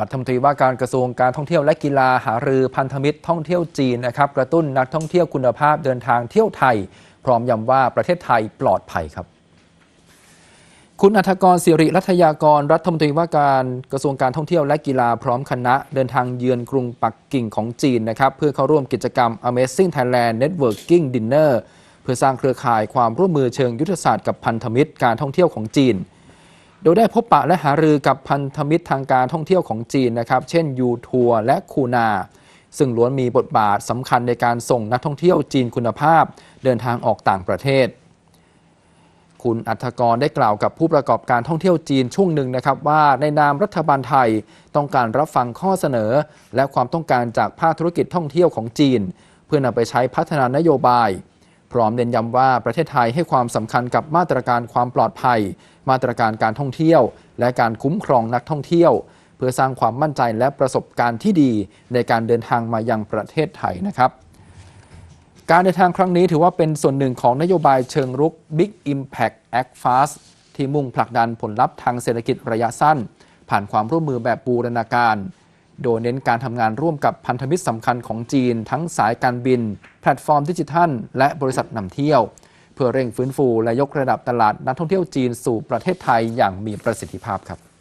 รัฐมนตรีว่าการกระทรวงการท่องเที่ยวและกีฬาหารือพันธมิตรท่องเที่ยวจีนนะครับกระตุ้นนักท่องเที่ยวคุณภาพเดินทางเที่ยวไทย พร้อมย้ำว่าประเทศไทยปลอดภัยครับ คุณอัธกรศิริรัตยากรรัฐมนตรีว่าการกระทรวงการท่องเที่ยวและกีฬาพร้อมคณะ เดินทางเยือนกรุงปักกิ่งของจีนนะครับเพื่อเข้าร่วมกิจกรรม Amazing Thailand Networking Dinner เพื่อสร้างเครือข่ายความร่วมมือเชิงยุทธศาสตร์กับพันธมิตรการท่องเที่ยวของจีน โดยได้พบปะและหารือกับพันธมิตรทางการท่องเที่ยวของจีนนะครับ เช่นยูทัวร์และคูนา ซึ่งล้วนมีบทบาทสำคัญในการส่งนักท่องเที่ยวจีนคุณภาพ เดินทางออกต่างประเทศ คุณอัธกรได้กล่าวกับผู้ประกอบการท่องเที่ยวจีนช่วงหนึ่งนะครับ ว่าในนามรัฐบาลไทยต้องการรับฟังข้อเสนอ และความต้องการจากภาคธุรกิจท่องเที่ยวของจีน เพื่อนำไปใช้พัฒนานโยบาย พร้อมเน้นย้ำว่าประเทศไทยให้ความสำคัญกับมาตรการความปลอดภัย มาตรการการท่องเที่ยว และการคุ้มครองนักท่องเที่ยว เพื่อสร้างความมั่นใจและประสบการณ์ที่ดีในการเดินทางมายังประเทศไทยนะครับการเดินทางครั้งนี้ถือว่าเป็นส่วนหนึ่งของนโยบายเชิงรุก Big Impact Act Fast ที่มุ่งผลักดันผลลัพธ์ทางเศรษฐกิจระยะสั้น ผ่านความร่วมมือแบบบูรณาการ โดยเน้นการทำงานร่วมกับพันธมิตรสำคัญของจีน ทั้งสายการบิน แพลตฟอร์มดิจิทัล และบริษัทนำเที่ยว เพื่อเร่งฟื้นฟูและยกระดับตลาดนักท่องเที่ยวจีนสู่ประเทศไทยอย่างมีประสิทธิภาพครับ